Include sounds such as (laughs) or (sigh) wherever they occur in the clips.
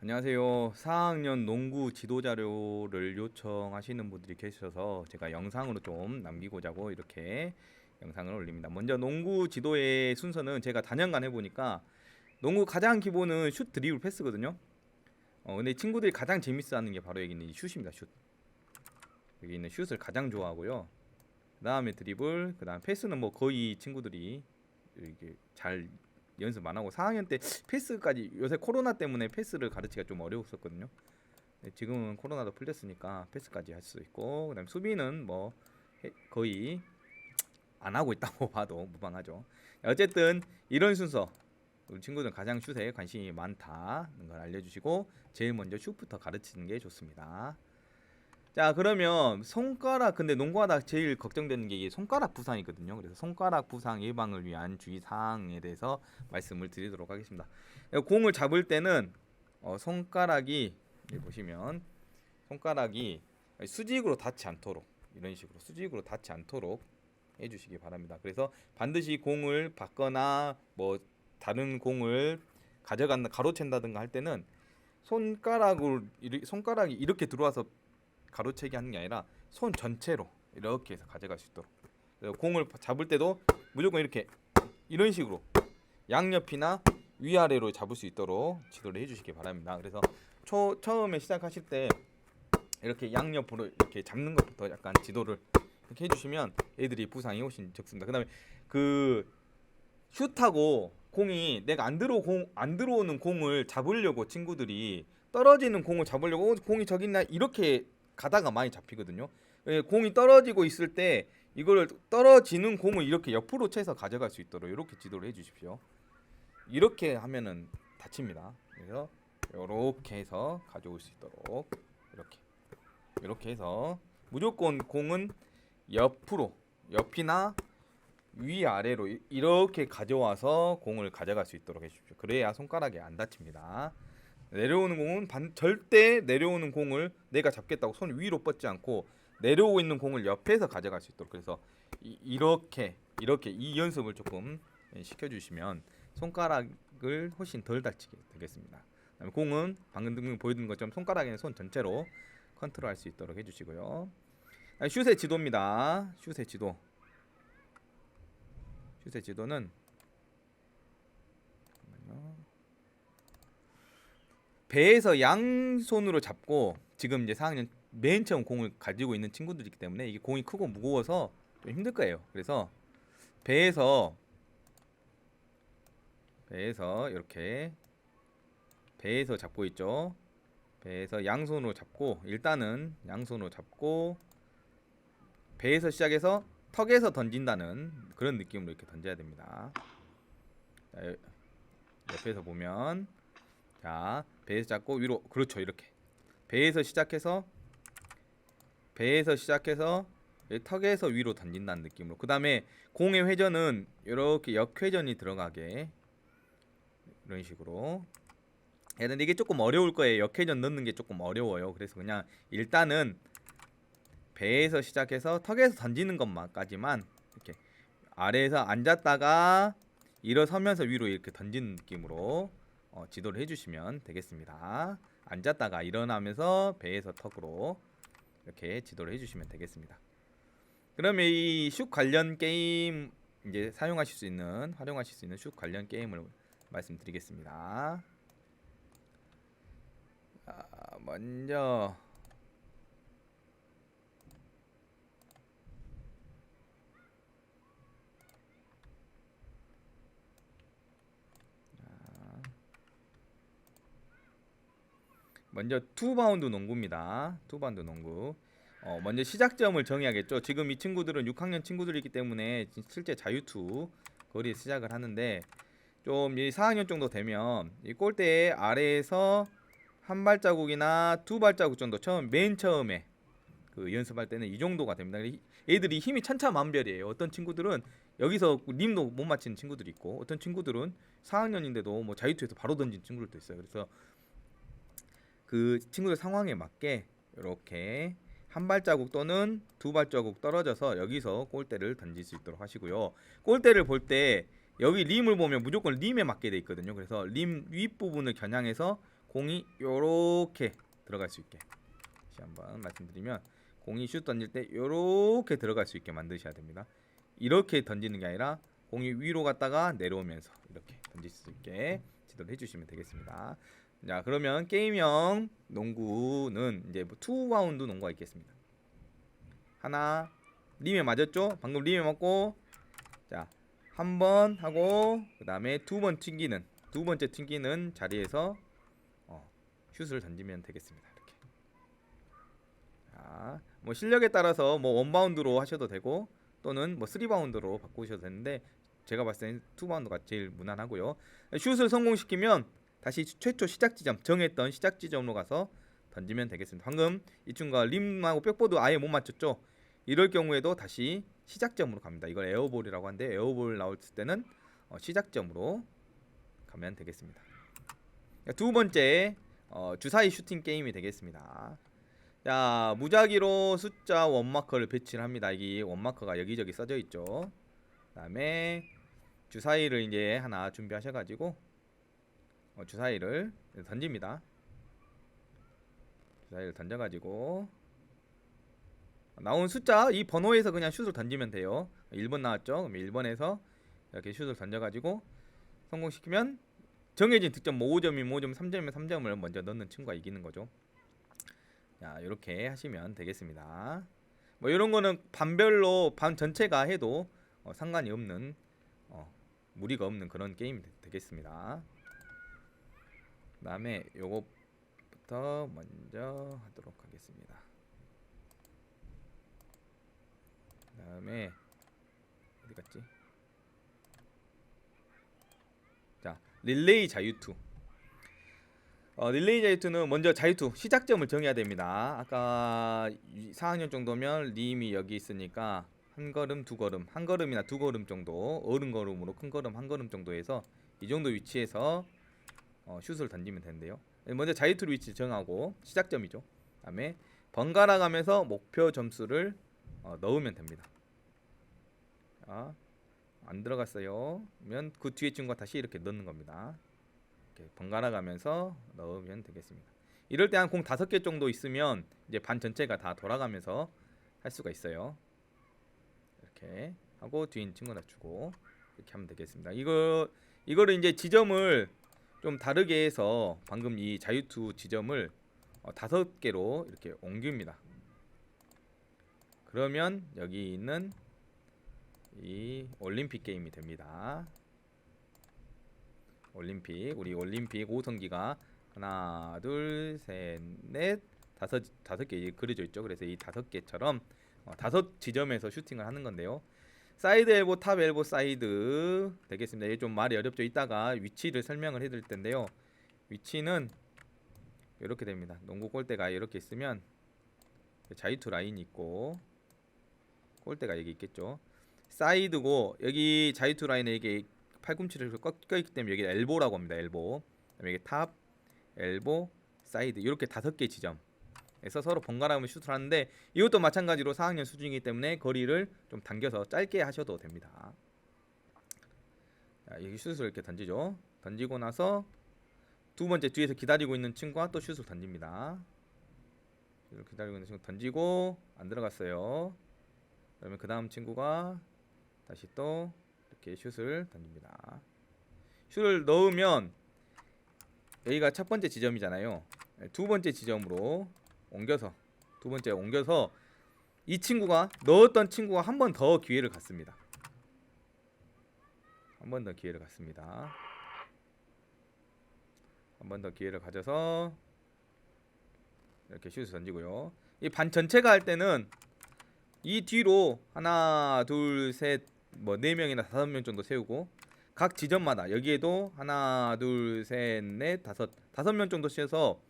안녕하세요. 4학년 농구 지도 자료를 요청하시는 분들이 계셔서 제가 영상으로 좀 남기고자고 이렇게 영상을 올립니다. 먼저 농구 지도의 순서는 제가 단연간 해보니까 농구 가장 기본은 슛 드리블 패스거든요. 어 근데 친구들이 가장 재밌어하는 게 바로 여기 있는 이 슛입니다. 슛. 여기 있는 슛을 가장 좋아하고요. 그 다음에 드리블, 그 다음 패스는 뭐 거의 친구들이 이렇게 잘 연습 안 하고 4학년 때 패스까지 요새 코로나 때문에 패스를 가르치기가 좀 어려웠었거든요. 네, 지금은 코로나도 풀렸으니까 패스까지 할 수 있고 그다음 수비는 뭐 해- 거의 안 하고 있다고 (laughs) 봐도 무방하죠. 어쨌든 이런 순서 우리 친구들 가장 슛에 관심이 많다는 걸 알려주시고 제일 먼저 슛부터 가르치는 게 좋습니다. 자 그러면 손가락 근데 농구하다 제일 걱정되는 게 이게 손가락 부상이거든요. 그래서 손가락 부상 예방을 위한 주의 사항에 대해서 말씀을 드리도록 하겠습니다. 공을 잡을 때는 어, 손가락이 보시면 손가락이 수직으로 닿지 않도록 이런 식으로 수직으로 닿지 않도록 해주시기 바랍니다. 그래서 반드시 공을 받거나 뭐 다른 공을 가져간다 가로챈다든가 할 때는 손가락을 손가락이 이렇게 들어와서 가로채기 하는 게 아니라 손 전체로 이렇게 해서 가져갈 수 있도록 공을 잡을 때도 무조건 이렇게 이런 식으로 양옆이나 위아래로 잡을 수 있도록 지도를 해주시기 바랍니다. 그래서 초, 처음에 시작하실 때 이렇게 양옆으로 이렇게 잡는 것부터 약간 지도를 이렇게 해주시면 애들이 부상이 훨씬 적습니다. 그다음에 그 슛하고 공이 내가 안 들어 공안 들어오는 공을 잡으려고 친구들이 떨어지는 공을 잡으려고 어, 공이 저기 있나 이렇게 가다가 많이 잡히거든요. 예, 공이 떨어지고 있을 때 이거를 떨어지는 공을 이렇게 옆으로 채서 가져갈 수 있도록 이렇게 지도를 해주십시오. 이렇게 하면은 다칩니다. 그래서 이렇게 해서 가져올 수 있도록 이렇게 이렇게 해서 무조건 공은 옆으로 옆이나 위 아래로 이- 이렇게 가져와서 공을 가져갈 수 있도록 해주십시오. 그래야 손가락이 안 다칩니다. 내려오는 공은 반, 절대 내려오는 공을 내가 잡겠다고 손 위로 뻗지 않고 내려오고 있는 공을 옆에서 가져갈 수 있도록 그래서 이, 렇게 이렇게 이 연습을 조금 예, 시켜주시면 손가락을 훨씬 덜 다치게 되겠습니다. 그다음에 공은 방금 등 보여드린 것처럼 손가락에는 손 전체로 컨트롤할 수 있도록 해주시고요. 아, 슛의 지도입니다. 슛의 지도. 슛의 지도는 잠깐만요. 배에서 양손으로 잡고 지금 이제 4학년 맨 처음 공을 가지고 있는 친구들이기 때문에 이게 공이 크고 무거워서 좀 힘들 거예요. 그래서 배에서 배에서 이렇게 배에서 잡고 있죠. 배에서 양손으로 잡고 일단은 양손으로 잡고 배에서 시작해서 턱에서 던진다는 그런 느낌으로 이렇게 던져야 됩니다. 옆에서 보면 자 배에서 잡고 위로 그렇죠 이렇게. 배에서 시작해서 배에서 시작해서 이 턱에서 위로 던진다는 느낌으로. 그 다음에 공의 회전은 이렇게 역회전이 들어가게 이런 식으로. 해야 되는데 이게 조금 어려울 거예요. 역회전 넣는 게 조금 어려워요. 그래서 그냥 일단은 배에서 시작해서 턱에서 던지는 것만까지만 이렇게 아래에서 앉았다가 일어서면서 위로 이렇게 던지는 느낌으로 어, 지도를 해주시면 되겠습니다. 앉았다가 일어나면서 배에서 턱으로 이렇게 지도를 해주시면 되겠습니다. 그러면 이 슛 관련 게임 이제 사용하실 수 있는 활용하실 수 있는 슛 관련 게임을 말씀드리겠습니다. 자, 먼저 먼저 투바운드 농구입니다. 투바운드 농구. 어, 먼저 시작점을 정해야겠죠. 지금 이 친구들은 6학년 친구들이기 때문에 진- 실제 자유투 거리에 시작을 하는데 좀 이 4학년 정도 되면 이 골대 아래에서 한 발자국이나 두 발자국 정도 처음 맨 처음에 그 연습할 때는 이 정도가 됩니다. 이- 애들이 힘이 천차만별이에요. 어떤 친구들은 여기서 림도 못 맞히는 친구들이 있고 어떤 친구들은 4학년인데도 뭐 자유투에서 바로 던진 친구들도 있어요. 그래서 그 친구들 상황에 맞게 이렇게 한 발자국 또는 두 발자국 떨어져서 여기서 골대를 던질 수 있도록 하시고요. 골대를 볼 때 여기 림을 보면 무조건 림에 맞게 돼 있거든요. 그래서 림 윗부분을 겨냥해서 공이 요렇게 들어갈 수 있게 다시 한번 말씀드리면 공이 슛 던질 때 요렇게 들어갈 수 있게 만드셔야 됩니다. 이렇게 던지는 게 아니라 공이 위로 갔다가 내려오면서 이렇게 던질 수 있게 지도를 해주시면 되겠습니다. 자 그러면 게임형 농구는 이제 뭐투 바운드 농구가 있겠습니다. 하나 림에 맞았죠? 방금 림에 맞고 자 한 번 하고 그 다음에 두 번 튕기는 두 번째 튕기는 자리에서 어, 슛을 던지면 되겠습니다. 이렇게 자, 뭐 실력에 따라서 뭐 원바운드로 하셔도 되고 또는 뭐 쓰리바운드로 바꾸셔도 되는데 제가 봤을 때는 투바운드가 제일 무난하고요. 슛을 성공시키면 다시 최초 시작 지점 정했던 시작 지점으로 가서 던지면 되겠습니다. 방금 이 친구가 림하고 백보드 아예 못 맞췄죠. 이럴 경우에도 다시 시작점으로 갑니다. 이걸 에어볼이라고 하는데 에어볼 나올 때는 어, 시작점으로 가면 되겠습니다. 두 번째 어, 주사위 슈팅 게임이 되겠습니다. 자 무작위로 숫자 원마커를 배치를 합니다. 이게 원마커가 여기저기 써져 있죠. 그다음에 주사위를 이제 하나 준비하셔가지고 어, 주사위를 던집니다. 주사위를 던져가지고 나온 숫자 이 번호에서 그냥 슛을 던지면 돼요. 1번 나왔죠? 그럼 1번에서 이렇게 슛을 던져가지고 성공시키면 정해진 득점 뭐 5점이면 5점, 3점이면 3점을 먼저 넣는 친구가 이기는 거죠. 자, 이렇게 하시면 되겠습니다. 뭐 이런 거는 반별로 반 전체가 해도 어, 상관이 없는 어, 무리가 없는 그런 게임이 되- 되겠습니다. 그 다음에 요것부터 먼저 하도록 하겠습니다. 그 다음에 어디 갔지? 자, 릴레이 자유투. 어, 릴레이 자유투는 먼저 자유투 시작점을 정해야 됩니다. 아까 4학년 정도면 림이 여기 있으니까 한 걸음, 두 걸음, 한 걸음이나 두 걸음 정도 어른 걸음으로 큰 걸음 한 걸음 정도에서 이 정도 위치에서 어, 슛을 던지면 되는데요. 먼저 자유투 위치 정하고 시작점이죠. 그다음에 번갈아 가면서 목표 점수를 어, 넣으면 됩니다. 자, 안 들어갔어요. 그러면 그 뒤에 친구가 다시 이렇게 넣는 겁니다. 이렇게 번갈아 가면서 넣으면 되겠습니다. 이럴 때 한 공 다섯 개 정도 있으면 이제 반 전체가 다 돌아가면서 할 수가 있어요. 이렇게 하고 뒤에 있는 친구 낮추고 이렇게 하면 되겠습니다. 이거 이거를 이제 지점을 좀 다르게 해서 방금 이 자유투 지점을 어, 다섯 개로 이렇게 옮깁니다. 그러면 여기 있는 이 올림픽 게임이 됩니다. 올림픽 우리 올림픽 오성기가 하나 둘셋넷 다섯 다섯 개 그려져 있죠. 그래서 이 다섯 개처럼 어, 다섯 지점에서 슈팅을 하는 건데요. 사이드 엘보 탑 엘보 사이드 되겠습니다. 이게 좀 말이 어렵죠. 이따가 위치를 설명을 해드릴 텐데요. 위치는 이렇게 됩니다. 농구 골대가 이렇게 있으면 자유투 라인이 있고 골대가 여기 있겠죠. 사이드고 여기 자유투 라인에 이게 팔꿈치를 꺾여 있기 때문에 여기 엘보라고 합니다. 엘보. 그다음에 여기 탑, 엘보, 사이드 이렇게 다섯 개 지점 에서 서로 번갈아가며 슛을 하는데 이것도 마찬가지로 4학년 수준이기 때문에 거리를 좀 당겨서 짧게 하셔도 됩니다. 자, 여기 슛을 이렇게 던지죠. 던지고 나서 두 번째 뒤에서 기다리고 있는 친구가 또 슛을 던집니다. 기다리고 있는 친구 던지고 안 들어갔어요. 그러면 그 다음 친구가 다시 또 이렇게 슛을 던집니다. 슛을 넣으면 여기가 첫 번째 지점이잖아요. 네, 두 번째 지점으로 옮겨서 두 번째 옮겨서 이 친구가 넣었던 친구가 한 번 더 기회를 갖습니다. 한 번 더 기회를 갖습니다. 한 번 더 기회를 가져서 이렇게 슛을 던지고요. 이 반 전체가 할 때는 이 뒤로 하나 둘 셋 뭐 네 명이나 다섯 명 정도 세우고 각 지점마다 여기에도 하나 둘 셋 넷 다섯 다섯 명 정도 씌어서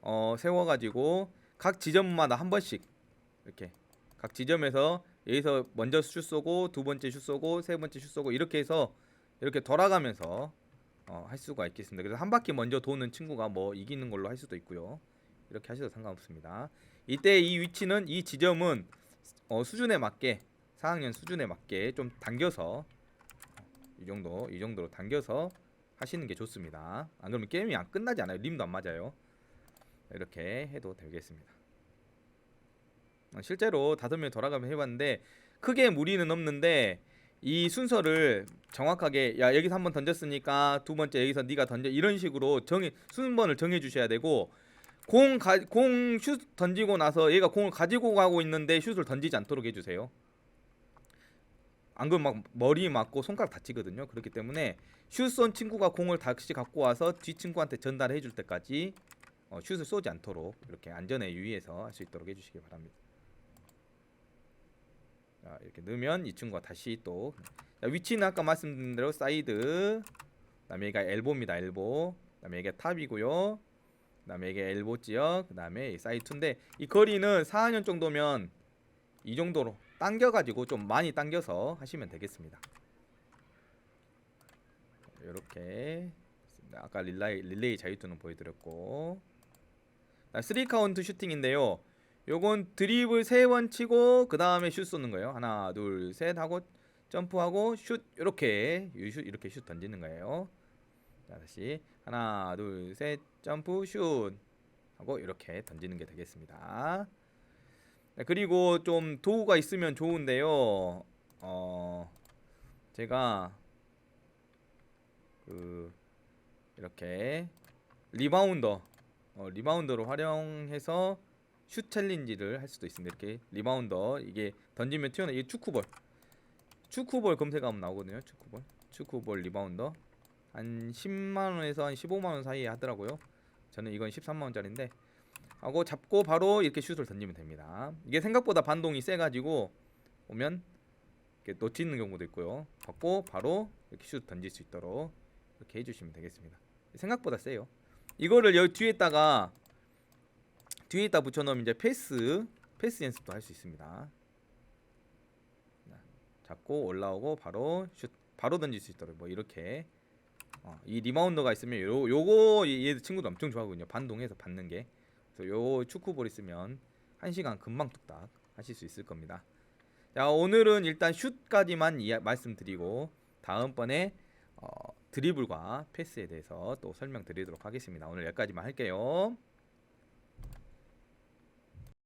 어 세워가지고 각 지점마다 한 번씩 이렇게 각 지점에서 여기서 먼저 슛 쏘고 두 번째 슛 쏘고 세 번째 슛 쏘고 이렇게 해서 이렇게 돌아가면서 어, 할 수가 있겠습니다. 그래서 한 바퀴 먼저 도는 친구가 뭐 이기는 걸로 할 수도 있고요. 이렇게 하셔도 상관없습니다. 이때 이 위치는 이 지점은 어, 수준에 맞게 4학년 수준에 맞게 좀 당겨서 이 정도 이 정도로 당겨서 하시는 게 좋습니다. 안 그러면 게임이 안 끝나지 않아요. 림도 안 맞아요. 이렇게 해도 되겠습니다. 어, 실제로 다섯 명 돌아가면 해봤는데 크게 무리는 없는데 이 순서를 정확하게 야 여기서 한번 던졌으니까 두 번째 여기서 네가 던져 이런 식으로 정해 순번을 정해 주셔야 되고 공공슛 던지고 나서 얘가 공을 가지고 가고 있는데 슛을 던지지 않도록 해주세요. 안 그러면 막 머리 맞고 손가락 다치거든요. 그렇기 때문에 슛 쏜 친구가 공을 다시 갖고 와서 뒤 친구한테 전달해 줄 때까지 어, 슛을 쏘지 않도록 이렇게 안전에 유의해서 할 수 있도록 해주시기 바랍니다. 자, 이렇게 넣으면 이 친구가 다시 또 자, 위치는 아까 말씀드린 대로 사이드 그다음에 얘가 엘보입니다. 엘보 그다음에 이게 탑이고요. 그다음에 이게 엘보 지역 그다음에 2인데 이 거리는 4학년 정도면 이 정도로 당겨가지고 좀 많이 당겨서 하시면 되겠습니다. 이렇게 아까 릴레이, 릴레이 자유투는 보여드렸고 3 카운트 슈팅인데요. 요건 드리블 세번 치고 그 다음에 슛 쏘는 거예요. 하나, 둘, 셋 하고 점프하고 슛 이렇게 슛 이렇게 슛 던지는 거예요. 자 다시 하나, 둘, 셋 점프 슛 하고 이렇게 던지는 게 되겠습니다. 네, 그리고 좀 도구가 있으면 좋은데요. 어 제가 그 이렇게 리바운더 어, 리바운더로 활용해서 슛 챌린지를 할 수도 있습니다. 이렇게 리바운더 이게 던지면 튀어나 이게 축구볼 축구볼 검색하면 나오거든요. 축구볼 축구볼 리바운더 한 10만 원에서 한 15만 원 사이에 하더라고요. 저는 이건 13만 원짜리인데 하고 잡고 바로 이렇게 슛을 던지면 됩니다. 이게 생각보다 반동이 세가지고 오면 이렇게 놓치는 경우도 있고요. 받고 바로 이렇게 슛 던질 수 있도록 이렇게 해주시면 되겠습니다. 생각보다 세요. 이거를 여기 뒤에다가 뒤에다 붙여놓으면 이제 패스 패스 연습도 할 수 있습니다. 자, 잡고 올라오고 바로 슛 바로 던질 수 있도록 뭐 이렇게 어, 이 리바운더가 있으면 요 요거 얘 친구도 엄청 좋아하거든요. 반동해서 받는 게. 그래서 요 축구볼 있으면 한 시간 금방 뚝딱 하실 수 있을 겁니다. 자 오늘은 일단 슛까지만 말씀드리고 다음번에 어, 드리블과 패스에 대해서 또 설명드리도록 하겠습니다. 오늘 여기까지만 할게요.